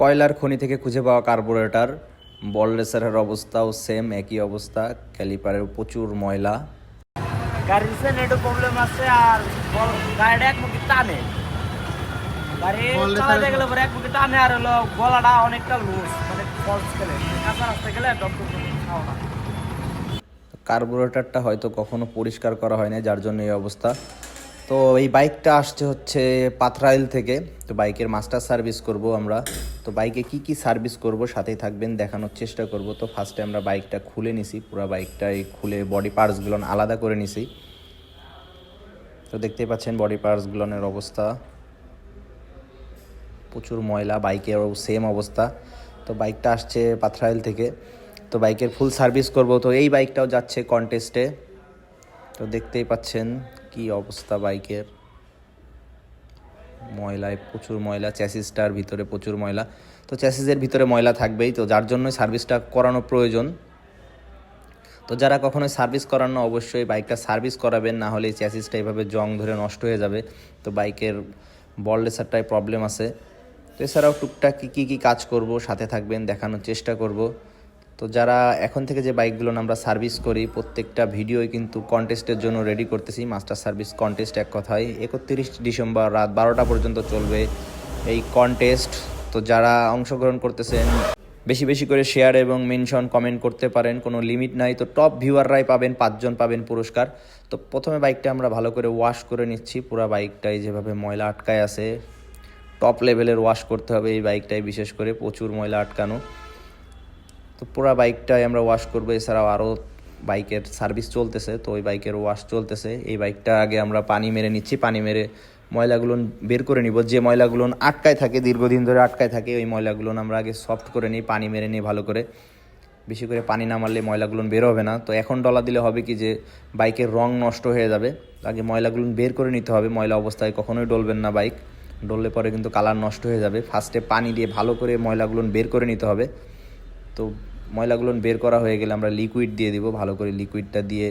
কয়লার খনি থেকে খুঁজে পাওয়া কার্বোরেটর বল রেসারের অবস্থাও সেম একই অবস্থা ক্যালিপারের প্রচুর ময়লা। গাড়ির সেন একটু প্রবলেম আছে আর গাড়িটা এক মুখে টানে। গাড়ি চালাতে গেলে পরে এক মুখে টানে আর হলো গলাটা অনেকটা লুজ মানে ফলস গেলে কাঁচা রাস্তা গেলে ডক্টর খাও না কার্বোরেটরটা হয়তো কখনো পরিষ্কার করা হয় না যার জন্য এই অবস্থা। তো এই বাইকটা আসছে হচ্ছে পাথরাইল থেকে। তো বাইকের মাস্টার সার্ভিস করব আমরা। তো বাইকে কি কি সার্ভিস করব সাথেই থাকবেন, দেখানোর চেষ্টা করব। তো ফার্স্টে আমরা বাইকটা খুলে নিছি, পুরো বাইকটাই খুলে বডি পার্টসগুলো আলাদা করে নিছি। তো দেখতেই পাচ্ছেন বডি পার্টসগুলোর অবস্থা। প্রচুর ময়লা বাইকেরও সেম অবস্থা। তো বাইকটা আসছে পাথরাইল থেকে। তো বাইকের ফুল সার্ভিস করব। তো এই বাইকটাও যাচ্ছে কন্টেস্টে তো দেখতেই পাচ্ছেন কি অবস্থা বাইকের? ময়লায় প্রচুর ময়লা চ্যাসিসটার ভিতরে প্রচুর ময়লা। তো চ্যাসিসের ভিতরে ময়লা থাকবেই, তো যার জন্যই সার্ভিসটা করানো প্রয়োজন। তো যারা কখনোই সার্ভিস করানো অবশ্যই বাইকটা সার্ভিস করাবেন, না হলে চ্যাসিসটা এভাবে জং ধরে নষ্ট হয়ে যাবে। তো বাইকের বল রেসারটায় প্রবলেম আছে। তো এছাড়াও টুকটাক কী কী কাজ করব, সাথে থাকবেন, দেখানোর চেষ্টা করব। তো যারা এখন থেকে যে বাইকগুলো আমরা সার্ভিস করি, প্রত্যেকটা ভিডিওই কিন্তু কন্টেস্টের জন্য রেডি করতেছি। মাস্টার সার্ভিস কন্টেস্ট এক কথায়। একত্রিশ ডিসেম্বর রাত বারোটা পর্যন্ত চলবে এই কন্টেস্ট তো যারা অংশগ্রহণ করতেছেন, বেশি বেশি করে শেয়ার এবং মেনশন কমেন্ট করতে পারেন, কোনো লিমিট নাই। তো টপ ভিউয়াররাই পাবেন, পাঁচজন পাবেন পুরস্কার। তো প্রথমে বাইকটা আমরা ভালো করে ওয়াশ করে নিচ্ছি। পুরো বাইকটাই যেভাবে ময়লা আটকায় আছে টপ লেভেলের ওয়াশ করতে হবে এই বাইকটাই বিশেষ করে প্রচুর ময়লা আটকানো। তো পুরো বাইকটাই আমরা ওয়াশ করব। এছাড়াও আরও বাইকের সার্ভিস চলতেছে, তো ওই বাইকের ওয়াশ চলতেছে। এই বাইকটা আগে আমরা পানি মেরে নিচ্ছি, পানি মেরে ময়লাগুলো বের করে নিব। যে ময়লাগুলো আটকায় থাকে, দীর্ঘদিন ধরে আটকায় থাকে, ওই ময়লাগুলো আমরা আগে সফট করে নিই, পানি মেরে নিই ভালো করে। বেশি করে পানি না মারলে ময়লাগুলো বের হবে না। তো এখন ডলা দিলে হবে কি যে বাইকের রং নষ্ট হয়ে যাবে। আগে ময়লাগুলো বের করে নিতে হবে, ময়লা অবস্থায় কখনোই ডলবেন না বাইক। ডললে পরে কিন্তু কালার নষ্ট হয়ে যাবে। ফার্স্টে পানি দিয়ে ভালো করে ময়লাগুলো বের করে নিতে হবে। তো ময়লাগুলো বের করা হয়ে গেলে আমরা লিকুইড দিয়ে দিব, ভালো করে লিকুইডটা দিয়ে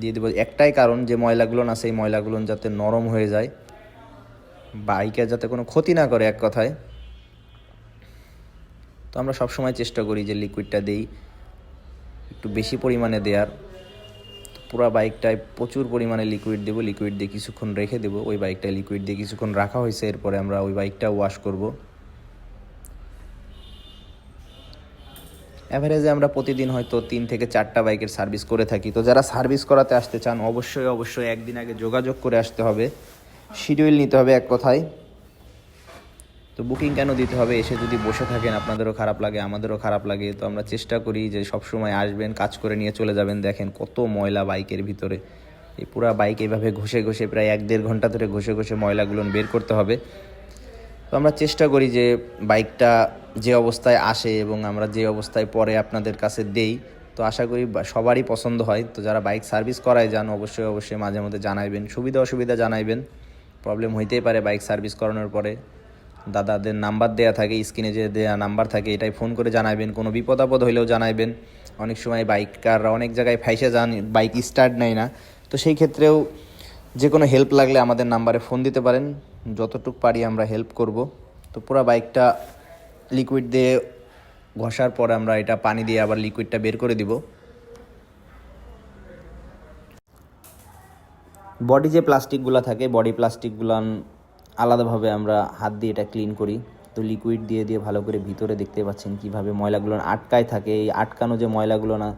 দিয়ে দেবো। একটাই কারণ যে ময়লাগুলো না, সেই ময়লাগুলো যাতে নরম হয়ে যায় বাইকের যাতে কোনো ক্ষতি না করে এক কথায়। তো আমরা সব সময় চেষ্টা করি যে লিকুইডটা দেই, একটু বেশি পরিমাণে দেওয়ার পুরো বাইকটায় প্রচুর পরিমাণে লিকুইড দেবো লিকুইড দিয়ে কিছুক্ষণ রেখে দেবো। ওই বাইকটায় লিকুইড দিয়ে কিছুক্ষণ রাখা হয়েছে, এরপরে আমরা ওই বাইকটা ওয়াশ করব। অ্যাভারেজে আমরা প্রতিদিন হয়তো তিন থেকে চারটা বাইকের সার্ভিস করে থাকি। তো যারা সার্ভিস করাতে আসতে চান, অবশ্যই অবশ্যই একদিন আগে যোগাযোগ করে আসতে হবে। শিডিউল নিতে হবে এক কথায়। তো বুকিং কেন দিতে হবে? এসে যদি বসে থাকেন, আপনাদেরও খারাপ লাগে, আমাদেরও খারাপ লাগে। তো আমরা চেষ্টা করি যে সব সময় আসবেন, কাজ করে নিয়ে চলে যাবেন। দেখেন কত ময়লা বাইকের ভিতরে। এই পুরা বাইক এইভাবে ঘষে ঘষে প্রায় এক দেড় ঘণ্টা ধরে ঘষে ঘষে ময়লাগুলো বের করতে হবে। তো আমরা চেষ্টা করি যে বাইকটা যে অবস্থায় আসে এবং আমরা যে অবস্থায় পরে আপনাদের কাছে দেই, তো আশা করি সবারই পছন্দ হয়। তো যারা বাইক সার্ভিস করায় যান, অবশ্যই অবশ্যই মাঝে মধ্যে জানাইবেন। সুবিধা, অসুবিধা জানাইবেন। প্রবলেম হইতেই পারে বাইক সার্ভিস করানোর পরে। দাদাদের নাম্বার দেয়া থাকে, স্ক্রিনে যে দেয়া নাম্বার থাকে, এটাই ফোন করে জানাবেন কোনো বিপদ আপদ হইলেও জানাইবেন। অনেক সময় বাইকাররা অনেক জায়গায় ফাইসে যান, বাইক স্টার্ট নেয় না। তো সেই ক্ষেত্রেও যে কোনো হেল্প লাগলে আমাদের নাম্বারে ফোন দিতে পারেন। যতটুক পারি আমরা হেল্প করব। তো পুরো বাইকটা লিকুইড দিয়ে ঘষার পরে আমরা এটা পানি দিয়ে আবার লিকুইডটা বের করে দিব। বডি যে প্লাস্টিকগুলো থাকে বডি প্লাস্টিকগুলো আলাদাভাবে আমরা হাত দিয়ে এটা ক্লিন করি। তো লিকুইড দিয়ে দিয়ে ভালো করে ভিতরে দেখতে পাচ্ছেন কীভাবে ময়লাগুলো আটকায় থাকে। এই আটকানো যে ময়লাগুলো না,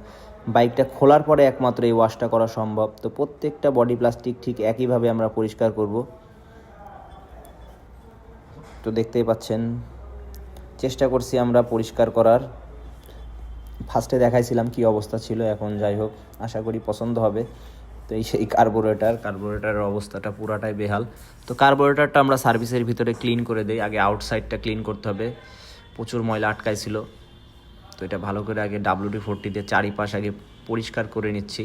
বাইকটা খোলার পরে একমাত্র এই ওয়াশটা করা সম্ভব। তো প্রত্যেকটা বডি প্লাস্টিক ঠিক একইভাবে আমরা পরিষ্কার করব। তো দেখতেই পাচ্ছেন। চেষ্টা করছি আমরা পরিষ্কার করার। ফার্স্টে দেখাইছিলাম কি অবস্থা ছিল, এখন যাই হোক, আশা করি পছন্দ হবে। তো এই সেই কার্বোরেটার কার্বোরেটারের অবস্থাটা পুরাটাই বেহাল। তো কার্বোরেটারটা আমরা সার্ভিসের ভিতরে ক্লিন করে দেই, আগে আউটসাইডটা ক্লিন করতে হবে। প্রচুর ময়লা আটকাইছিল। তো এটা ভালো করে আগে ডাব্লিউডি ফোরটি দিয়ে চারিপাশ আগে পরিষ্কার করে নিচ্ছি।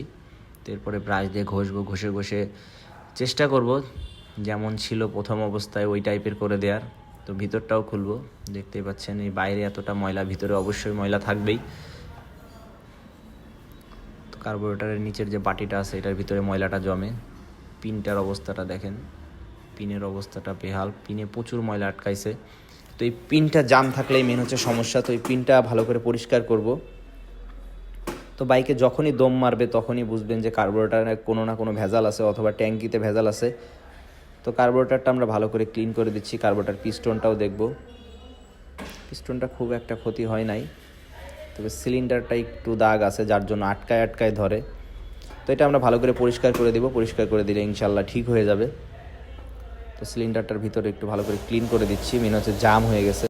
এরপরে ব্রাশ দিয়ে ঘষবো, ঘষে ঘষে চেষ্টা করব। যেমন ছিল প্রথম অবস্থায় ওই টাইপের করে দেওয়ার। তো ভিতরটাও খুলবো। দেখতেই পাচ্ছেন এই বাইরে এতটা ময়লা, ভিতরে অবশ্যই ময়লা থাকবেই। তো কার্বোরেটারের নিচের যে বাটিটা আছে, এটার ভিতরে ময়লাটা জমে। পিনটার অবস্থাটা দেখেন। পিনের অবস্থাটা বেহাল। পিনে প্রচুর ময়লা আটকাইছে। তো এই পিনটা জাম থাকলেই মেন হচ্ছে সমস্যা। তো এই পিনটা ভালো করে পরিষ্কার করব। তো বাইকে যখনই দম মারবে, তখনই বুঝবেন যে কার্বোরেটারে কোনো না কোনো ভেজাল আছে অথবা ট্যাঙ্কিতে ভেজাল আছে। তো কার্বোরেটারটা আমরা ভালো করে ক্লিন করে দিচ্ছি কার্বোরেটার পিস্টনটাও দেখব। পিস্টনটা খুব একটা ক্ষতি হয় নাই, তবে সিলিন্ডারটা একটু দাগ আছে, যার জন্য আটকায় আটকায় ধরে। তো এটা আমরা ভালো করে পরিষ্কার করে দেবো, পরিষ্কার করে দিলে ইনশাল্লাহ ঠিক হয়ে যাবে। তো সিলিন্ডারটার ভিতরে একটু ভালো করে ক্লিন করে দিচ্ছি মেন হচ্ছে জাম হয়ে গেছে।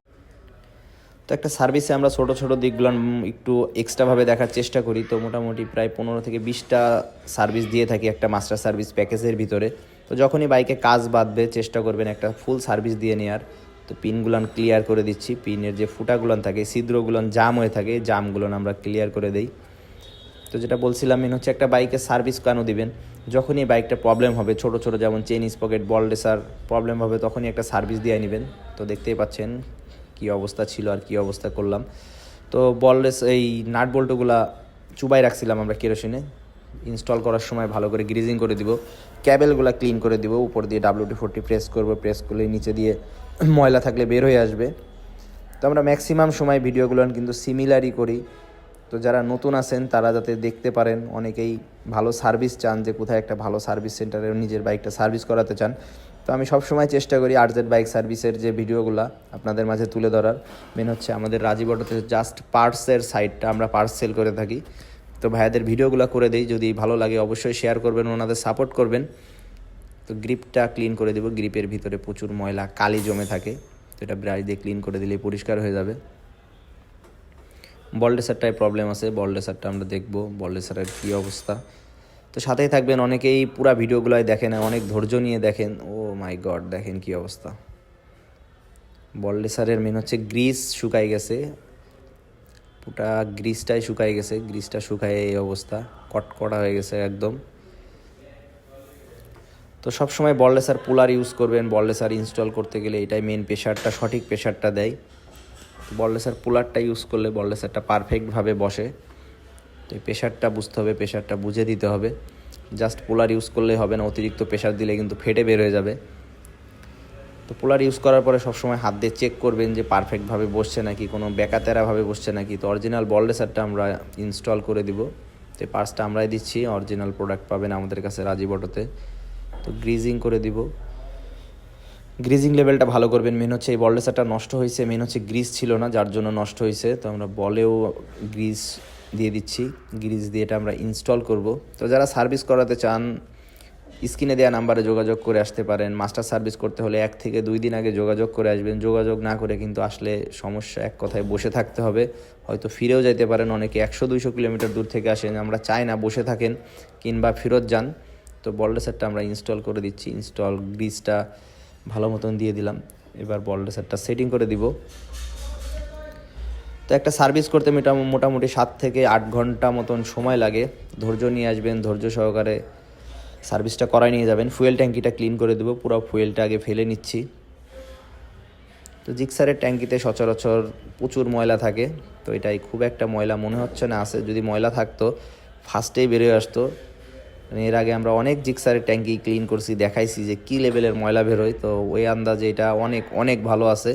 তো একটা সার্ভিসে আমরা ছোট ছোট দিকগুলো একটু এক্সট্রাভাবে দেখার চেষ্টা করি। তো মোটামুটি প্রায় পনেরো থেকে বিশটা সার্ভিস দিয়ে থাকি একটা মাস্টার সার্ভিস প্যাকেজের ভিতরে। তো যখনই বাইকে কাজ বাঁধবে, চেষ্টা করবেন একটা ফুল সার্ভিস দিয়ে নেওয়ার তো পিনগুলান ক্লিয়ার করে দিচ্ছি। পিনের যে ফুটাগুলান থাকে, ছিদ্রগুলান জাম হয়ে থাকে জামগুলোন আমরা ক্লিয়ার করে দেই। তো যেটা বলছিলাম মেন হচ্ছে একটা বাইকে সার্ভিস কেন দিবেন? যখনই বাইকটা প্রবলেম হবে, ছোট ছোট যেমন chain sprocket ball racer problem হবে, তখনই একটা সার্ভিস দিয়ে নেবেন। তো দেখতেই পাচ্ছেন কি অবস্থা ছিল আর কি অবস্থা করলাম। তো বল রেস এই নাট বল্টুগুলা চুবাই রাখছিলাম আমরা কেরোসিনে। ইনস্টল করার সময় ভালো করে গ্রিজিং করে দিব। ক্যাবেলগুলো ক্লিন করে দিব। উপর দিয়ে ডাব্লিউটি ফোরটি প্রেস করব। প্রেস করলে নিচে দিয়ে ময়লা থাকলে বের হয়ে আসবে। তো আমরা ম্যাক্সিমাম সময় ভিডিওগুলো কিন্তু সিমিলারই করি। তো যারা নতুন আছেন, তারা যাতে দেখতে পারেন, অনেকেই ভালো সার্ভিস চান যে কোথায় একটা ভালো সার্ভিস সেন্টারে নিজের বাইকটা সার্ভিস করাতে চান। তো আমি সবসময় চেষ্টা করি আরজেড বাইক সার্ভিসের যে ভিডিওগুলো আপনাদের মাঝে তুলে ধরার। মেন হচ্ছে আমাদের রাজীব অটোতে জাস্ট পার্টসের সাইটটা আমরা পার্টস সেল করে থাকি। তো ভাইয়াদের ভিডিওগুলো করে দিই, যদি ভালো লাগে অবশ্যই শেয়ার করবেন, ওনাদের সাপোর্ট করবেন। তো গ্রিপটা ক্লিন করে দেবো গ্রিপের ভিতরে প্রচুর ময়লা, কালি জমে থাকে। তো এটা ব্রাশ দিয়ে ক্লিন করে দিলে পরিষ্কার হয়ে যাবে। বলডেসারটায় প্রবলেম আছে বলডেসারটা আমরা দেখব বলডেসারের কী অবস্থা। তো সাথেই থাকবেন, অনেকেই পুরা ভিডিওগুলোয় দেখেন, অনেক ধৈর্য নিয়ে দেখেন। ও মাই গড, দেখেন কি অবস্থা। বলডেসারের মেন হচ্ছে গ্রিস শুকাই গেছে। পুরা গ্রিসটাই শুকাই গেছে, গ্রিসটা শুকায় এই অবস্থা, কটকটা হয়ে গেছে একদম। তো সবসময় বললেসার পুলার ইউজ করবেন, বললেসার ইনস্টল করতে গেলে এটাই মেন প্রেশারটা সঠিক প্রেশারটা দেয়। বললেসার পুলারটা ইউজ করলে বললেসারটা পারফেক্টভাবে বসে। তো এই প্রেশারটা বুঝতে হবে প্রেশারটা বুঝে দিতে হবে। জাস্ট পোলার ইউজ করলে হবে না, অতিরিক্ত প্রেশার দিলে কিন্তু ফেটে বের হয়ে যাবে। তো পোলার ইউজ করার পরে সবসময় হাত দিয়ে চেক করবেন যে পারফেক্টভাবে বসছে নাকি, কোনো বেকাতেরাভাবে বসছে নাকি। তো অরিজিনাল বললেসারটা আমরা ইনস্টল করে দিব। তো এই পার্সটা আমরাই দিচ্ছি অরিজিনাল প্রোডাক্ট পাবেন আমাদের কাছে রাজীব অটোতে তো গ্রিজিং করে দিব। গ্রিজিং লেভেলটা ভালো করবেন। মেন হচ্ছে এই বল বলডেসারটা নষ্ট হয়েছে মেন হচ্ছে গ্রিজ ছিল না, যার জন্য নষ্ট হয়েছে। তো আমরা বলেও গ্রিজ দিয়ে দিচ্ছি, গ্রিজ দিয়ে এটা আমরা ইনস্টল করব। তো যারা সার্ভিস করাতে চান, স্ক্রিনে দেওয়া নাম্বারে যোগাযোগ করে আসতে পারেন। মাস্টার সার্ভিস করতে হলে এক থেকে দুই দিন আগে যোগাযোগ করে আসবেন। যোগাযোগ না করে কিন্তু আসলে সমস্যা এক কথায় বসে থাকতে হবে। হয়তো ফিরেও যাইতে পারেন, অনেকে একশো দুইশো কিলোমিটার দূর থেকে আসেন। আমরা চাই না বসে থাকেন কিংবা ফেরত যান। তো বলডেসারটা আমরা ইনস্টল করে দিচ্ছি। ইনস্টল গ্রিজটা ভালো মতন দিয়ে দিলাম। এবার বলডেসারটা সেটিং করে দিব। তো একটা সার্ভিস করতে মোটা মোটামুটি সাত থেকে আট ঘণ্টা মতন সময় লাগে। ধৈর্য নিয়ে আসবেন, ধৈর্য সহকারে সার্ভিসটা করাই নিয়ে যাবেন। ফুয়েল ট্যাঙ্কিটা ক্লিন করে দেবো, পুরো ফুয়েলটা আগে ফেলে নিচ্ছি। তো জিক্সারের ট্যাঙ্কিতে সচরাচর প্রচুর ময়লা থাকে, তো এটাই খুব একটা ময়লা মনে হচ্ছে না, আছে যদি ময়লা থাকতো ফার্স্টেই বেরিয়ে আসতো। মানে এর আগে আমরা অনেক জিক্সারের ট্যাঙ্কি ক্লিন করছি, দেখাইছি যে কী লেভেলের ময়লা বেরোয়। তো ওই আন্দাজে এটা অনেক অনেক ভালো আছে।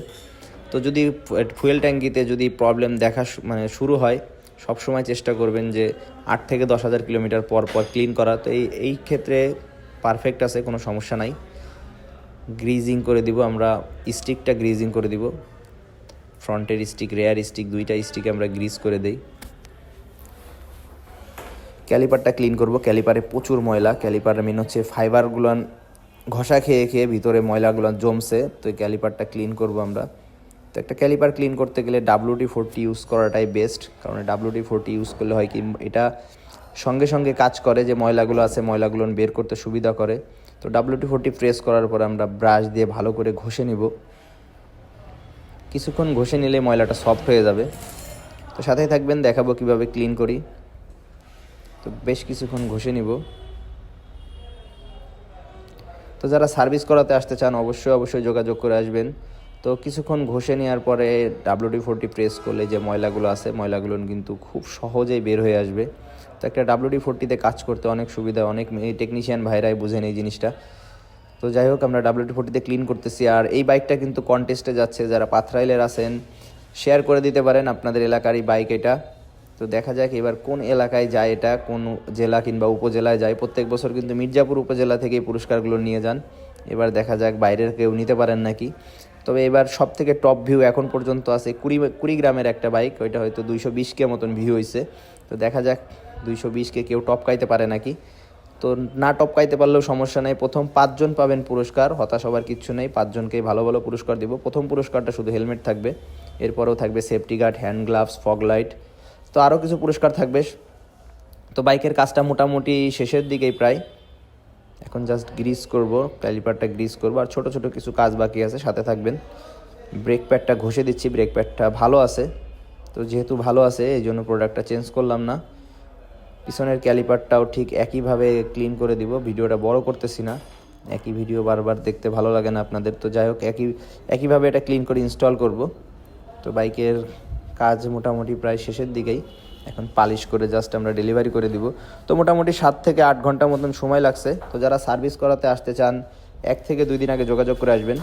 তো যদি ফুয়েল ট্যাঙ্কিতে যদি প্রবলেম দেখা মানে শুরু হয় সব সময় চেষ্টা করবেন যে আট থেকে দশ হাজার কিলোমিটার পর পর ক্লিন করা। তো এই এই ক্ষেত্রে পারফেক্ট আছে, কোনো সমস্যা নাই। গ্রিজিং করে দিব আমরা স্টিকটা গ্রিজিং করে দিব। ফ্রন্টের স্টিক রেয়ার স্টিক দুইটা স্টিক আমরা গ্রিজ করে দেই। ক্যালিপারটা ক্লিন করব। ক্যালিপারে প্রচুর ময়লা। ক্যালিপার মেন হচ্ছে ফাইবারগুলো ঘষা খেয়ে খেয়ে ভিতরে ময়লাগুলো জমছে। তো ক্যালিপারটা ক্লিন করব আমরা। তো একটা ক্যালিপার ক্লিন করতে গেলে ডাব্লিউটি ফোরটি ইউজ করাটাই বেস্ট কারণ ডাব্লিউটি ফোরটি ইউজ করলে হয় কি, এটা সঙ্গে সঙ্গে কাজ করে যে ময়লাগুলো আছে, ময়লাগুলো বের করতে সুবিধা করে। তো ডাব্লিউটি ফোরটি প্রেস করার পর আমরা ব্রাশ দিয়ে ভালো করে ঘষে নিব। কিছুক্ষণ ঘষে নিলে ময়লাটা সফট হয়ে যাবে। তো সাথেই থাকবেন, দেখাবো কীভাবে ক্লিন করি। তো বেশ কিছুক্ষণ ঘষে নিব। তো যারা সার্ভিস করাতে আসতে চান, অবশ্যই অবশ্যই যোগাযোগ করে আসবেন। তো কিছুক্ষণ ঘষে নেওয়ার পরে ডাব্লিউডি ফোরটি প্রেস করলে যে ময়লাগুলো আছে, ময়লাগুলো কিন্তু খুব সহজেই বের হয়ে আসবে। তো একটা ডাব্লিউডি ফোরটিতে কাজ করতে অনেক সুবিধা, অনেক টেকনিশিয়ান ভাইরাই বুঝেন এই জিনিসটা। তো যাই হোক, আমরা ডাব্লিউটি ফোর্টিতে ক্লিন করতেছি। আর এই বাইকটা কিন্তু কন্টেস্টে যাচ্ছে। যারা পাথরাইলের আছেন শেয়ার করে দিতে পারেন আপনাদের এলাকার এই বাইক এটা। তো দেখা যাক এবার কোন এলাকায় যায় এটা, কোন জেলা কিংবা উপজেলায় যায়। প্রত্যেক বছর কিন্তু মির্জাপুর উপজেলা থেকে পুরস্কারগুলো নিয়ে যান। এবার দেখা যাক বাইরের কেউ নিতে পারেন নাকি। তবে এবার সব থেকে টপ ভিউ এখন পর্যন্ত আছে কুড়ি কুড়ি গ্রামের একটা বাইক ওইটা হয়তো দুইশো বিশকে মতন ভিউ হয়েছে তো দেখা যাক দুইশো বিশকে কেউ টপকাইতে পারে নাকি। তো না টপকাইতে পারলেও সমস্যা নেই। প্রথম পাঁচজন পাবেন পুরস্কার, হতাশ হবার কিচ্ছু নেই। পাঁচজনকেই ভালো ভালো পুরস্কার দিব। প্রথম পুরস্কারটা শুধু হেলমেট থাকবে। এরপরেও থাকবে safety guard hand gloves fog light তো আরও কিছু পুরস্কার থাকবে। তো বাইকের কাজটা মোটামুটি শেষের দিকেই প্রায়। এখন জাস্ট গ্রিস করব ক্যালিপারটা গ্রিস করব, আর ছোট ছোট কিছু কাজ বাকি আছে, সাথে থাকবেন। ব্রেক প্যাডটা ঘষে দিচ্ছি ব্রেক প্যাডটা ভালো আছে। তো যেহেতু ভালো আছে, এই জন্য প্রোডাক্টটা চেঞ্জ করলাম না। পিছনের ক্যালিপারটাও ঠিক একইভাবে ক্লিন করে দিব, ভিডিওটা বড় করতেছি না। একই ভিডিও বারবার দেখতে ভালো লাগে না আপনাদের। তো যাই হোক, একই, একইভাবে এটা ক্লিন করে ইনস্টল করব। তো বাইকের কাজ মোটামুটি প্রায় শেষের দিকেই। এখন পালিশ করে জাস্ট আমরা ডেলিভারি করে দিব। তো মোটামুটি সাত থেকে আট ঘণ্টা মতন সময় লাগছে। তো যারা সার্ভিস করাতে আসতে চান, এক থেকে দুই দিন আগে যোগাযোগ করে আসবেন।